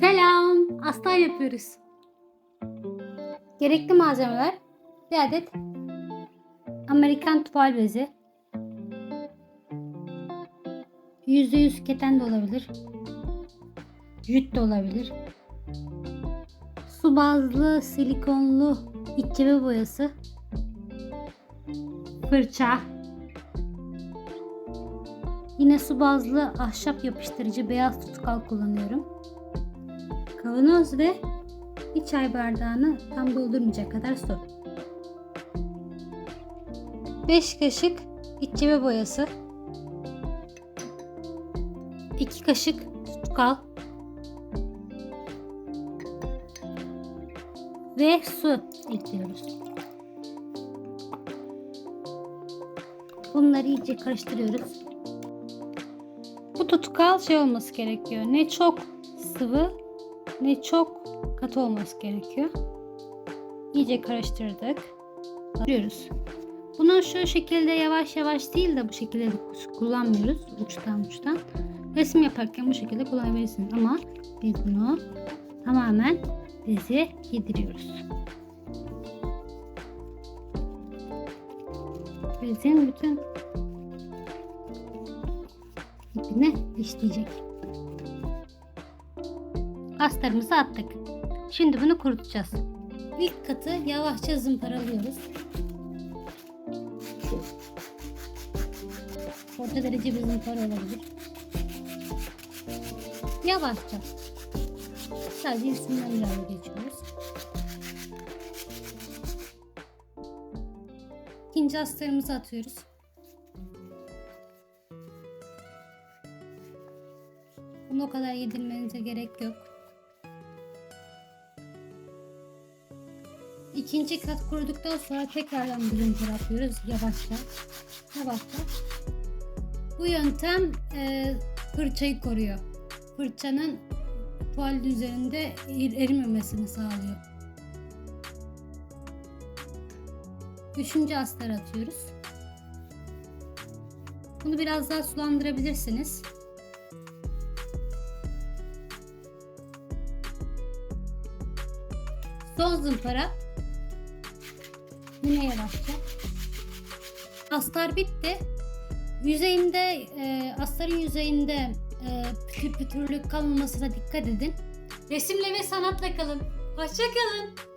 Selam. Astar yapıyoruz. Gerekli malzemeler bir adet Amerikan tuval bezi. %100 keten de olabilir. Jüt de olabilir. Su bazlı silikonlu iç cebe boyası. Fırça. Yine su bazlı ahşap yapıştırıcı beyaz tutkal kullanıyorum. Kavanoz ve bir çay bardağını tam doldurmayacak kadar su. 5 kaşık iç cebe boyası. 2 kaşık tutkal. Ve su ekliyoruz. Bunları iyice karıştırıyoruz. Bu tutkal şey olması gerekiyor. Ne çok sıvı ne çok katı olması gerekiyor. İyice karıştırdık. Arıyoruz. Bunu şu şekilde yavaş yavaş değil de bu şekilde de kullanmıyoruz. Uçtan uçtan. Resim yaparken bu şekilde kullanabilirsiniz ama biz bunu tamamen beze yediriyoruz. Bezin bütün ipine işleyecek. Astarımızı attık. Şimdi bunu kurutacağız. İlk katı yavaşça zımparalıyoruz. Orta derece bir zımpara olabilir. Yavaşça. Sadece üstünden biraz geçiyoruz. İkinci astarımızı atıyoruz. Bunu o kadar yedirmenize gerek yok. İkinci kat kuruduktan sonra tekrardan bir zımpara atıyoruz yavaşça. Yavaşça. Bu yöntem e, fırçayı koruyor. Fırçanın tuvalin üzerinde er- erimemesini sağlıyor. Üçüncü astar atıyoruz. Bunu biraz daha sulandırabilirsiniz. Son zımpara. Yine yavaşça. Astar bitti. Yüzeyinde, e, astarın yüzeyinde e, pütür pütürlük kalmamasına dikkat edin. Resimle ve sanatla kalın. Hoşça kalın.